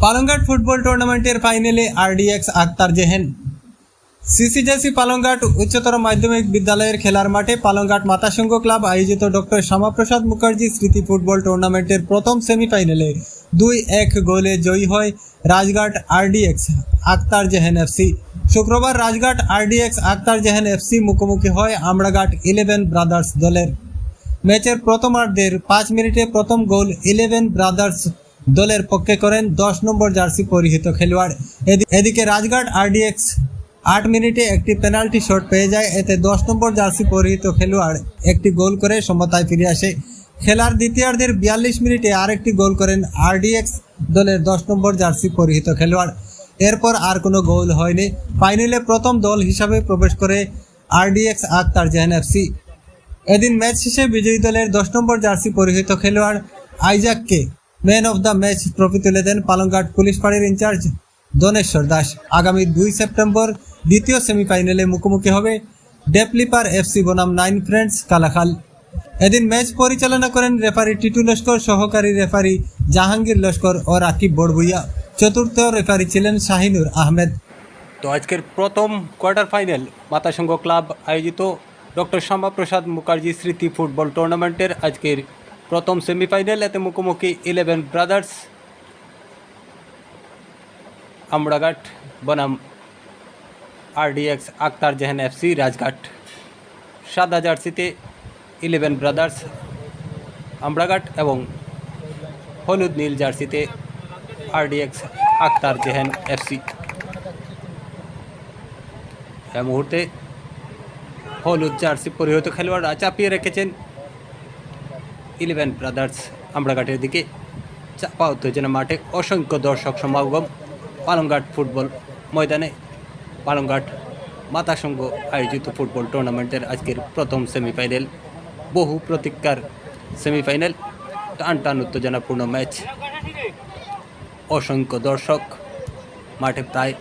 Palanghat football টুর্নামেন্টের ফাইনালে RDX Akhtar জেহেন সিসিজেসি Palanghat উচ্চতর মাধ্যমিক বিদ্যালয়ের খেলার মাঠে পালংঘাট মাতাসংঘ ক্লাব আয়োজিত ডক্টর শ্যামাপ্রসাদ মুখার্জি স্মৃতি ফুটবল টুর্নামেন্টের প্রথম সেমিফাইনালে দুই এক গোলে জয়ী হয় রাজঘাট আরডিএক্স, আক্তার জেহেন এফসি শুক্রবার রাজঘাট আরডিএক্স, আক্তার জেহেন এফসি মুখোমুখি হয় আমড়াঘাট ইলেভেন ব্রাদার্স দলের। ম্যাচের প্রথমার্ধের পাঁচ মিনিটে প্রথম গোল ইলেভেন ব্রাদার্স দলের পক্ষে করেন দশ নম্বর জার্সি পরিহিত খেলোয়াড়। এদি- এদিকে রাজঘাট আরডিএক্স আট মিনিটে একটি পেনাল্টি শট পেয়ে যায়, এতে দশ নম্বর জার্সি পরিহিত খেলোয়াড় একটি গোল করে সমতায় ফিরে আসে। খেলার দ্বিতীয়ার্ধের বিয়াল্লিশ মিনিটে আরেকটি গোল করেন আরডিএক্স, দলের দশ নম্বর জার্সি পরিহিত খেলোয়াড়। এরপর আর কোনো গোল হয়নি। ফাইনালে প্রথম দল হিসাবে প্রবেশ করে আরডিএক্স আক্তার জাহান এফসি এদিন ম্যাচ শেষে বিজয়ী দলের দশ নম্বর জার্সি পরিহিত খেলোয়াড় আইজাককে man of the match trophy তুলে দেন পালংঘাট পুলিশ ফাঁড়ির ইনচার্জ দনেশ্বর দাস। আগামী দুই সেপ্টেম্বর দ্বিতীয় সেমিফাইনালে মুখোমুখি হবে ডেপলিপার এফসি বনাম নাইন ফ্রেন্ডস কালাখাল। এদিন ম্যাচ পরিচালনা করেন রেফারি টিটু লস্কর, সহকারী রেফারি জাহাঙ্গীর লস্কর ও রাকিব বড়ভুইয়া। চতুর্থ রেফারি ছিলেন শাহিনুর আহমেদ। তো আজকের প্রথম কোয়ার্টার ফাইনাল মাতাসংঘ ক্লাব আয়োজিত ডক্টর শ্যামাপ্রসাদ মুখার্জি স্মৃতি ফুটবল টুর্নামেন্টের আজকের প্রথম সেমিফাইনাল এতে মুখোমুখি ইলেভেন ব্রাদার্স আমড়াঘাট বনাম, আরডিএক্স, আক্তার জাহান এফসি, রাজঘাট। সাদা জার্সিতে ইলেভেন ব্রাদার্স আমড়াঘাট এবং হলুদ নীল জার্সিতে আরডিএক্স, আক্তার জেহেন এফসি। এই মুহূর্তে হলুদ জার্সি পরিহিত খেলোয়াড়রা চাপিয়ে রেখেছেন ইলেভেন ব্রাদার্স আমড়াঘাটের দিকে চাপা উত্তেজনা মাঠে অসংখ্য দর্শক সমাগম পালংঘাট ফুটবল ময়দানে। পালংঘাট মাতাসংঘ আয়োজিত ফুটবল টুর্নামেন্টের আজকের প্রথম সেমিফাইনাল। বহু প্রতীক্ষার সেমিফাইনাল, টান টান উত্তেজনাপূর্ণ ম্যাচ। অসংখ্য দর্শক, মাঠে প্রায়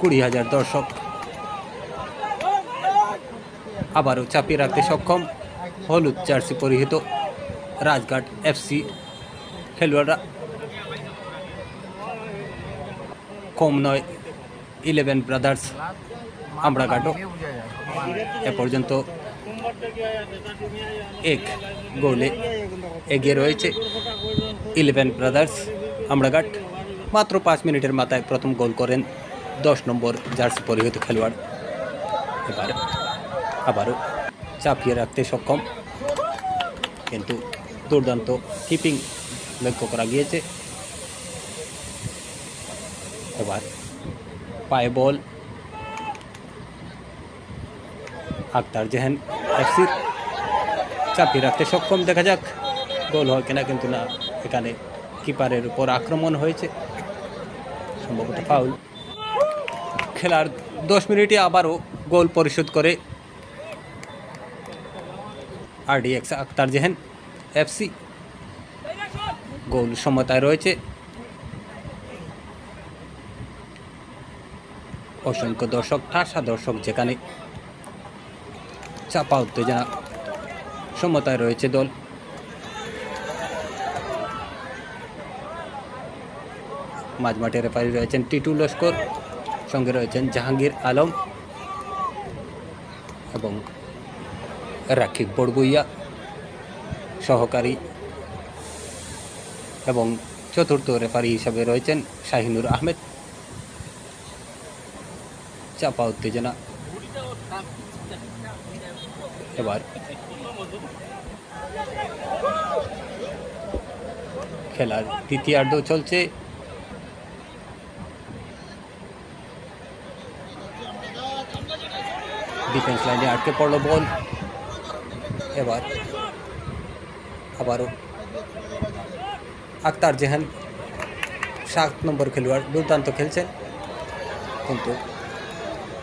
কুড়ি হাজার দর্শক। আবারও চাপিয়ে রাখতে সক্ষম হলুদ জার্সি পরিহিত রাজঘাট এফসি খেলোয়াড়রা। কম নয় ইলেভেন ব্রাদার্স আমরাঘাটও। এ পর্যন্ত এক গোলে এগিয়ে রয়েছে ইলেভেন ব্রাদার্স আমরাঘাট। মাত্র পাঁচ মিনিটের মাথায় প্রথম গোল করেন দশ নম্বর জার্সি পরিহিত খেলোয়াড়। এবার আবারও চাপিয়ে রাখতে সক্ষম। কিন্তু দুর্দান্ত কিপিং লক্ষ্য করা গিয়েছে। এবার পায়ে বল। আক্তার জেহেন এফসির চাপিয়ে রাখতে সক্ষম। দেখা যাক গোল হয় কিনা, কিন্তু না, এখানে কিপারের উপর আক্রমণ হয়েছে। সম্ভবত ফাউল। খেলার দশ মিনিটে আবারও গোল পরিশোধ করে R D RDX Akhtar Jahan. FC. Goal সমতায় রয়েছে। অসংখ্য দর্শক ঠাসা দর্শক যেখানে চাপা উত্তেজনা সমতায় রয়েছে দল। মাঝমাঠে রেফারি রয়েছেন টিটু লস্কর, সঙ্গে রয়েছেন জাহাঙ্গীর আলম এবং রাকিব বড়বইয়া। সহকারী এবং চতুর্থ রেফারি হিসাবে রয়েছেন শাহিনুর আহমেদ। চাপা উত্তেজনা। এবার খেলার দ্বিতীয়ার্ধ চলছে। ডিফেন্স লাইনে আটকে পড়ল বল। এবার আবারও আক্তার জেহান সাত নম্বর খেলোয়াড় দুর্দান্ত খেলছেন। কিন্তু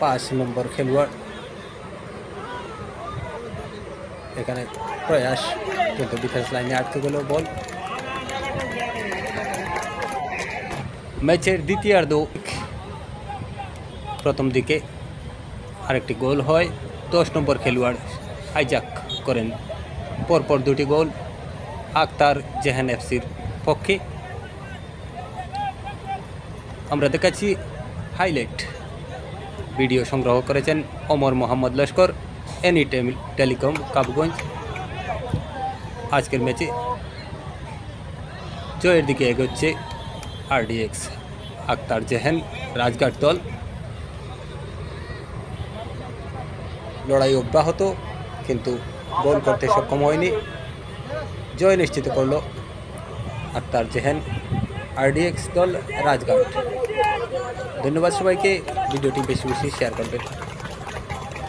পাঁচ নম্বর খেলোয়াড় এখানে প্রয়াস, কিন্তু ডিফেন্স লাইনে আটকে গেল বল। ম্যাচের দ্বিতীয়ার্ধ প্রথম দিকে আরেকটি গোল হয়। দশ নম্বর খেলোয়াড় আইজাক করেন। পরপর দুটি গোল। আক্তার জেহান এফসির পক্ষে। আমরা দেখাচ্ছি হাইলাইট। ভিডিও সংগ্রহ করেছেন অমর মোহাম্মদ লস্কর, এনি টেলিকম, কাবগঞ্জ। আজকের ম্যাচে জয়ের দিকে এগোচ্ছে আরডিএক্স। আক্তার জেহেন, রাজঘাট দল। লড়াই অব্যাহত, কিন্তু গোল করতে সক্ষম হয়নি। জয় নিশ্চিত করল আক্তার জেহেন আরডিএক্স দল রাজঘাট ধন্যবাদ সবাইকে, ভিডিওটি বেশি বেশি শেয়ার করবেন।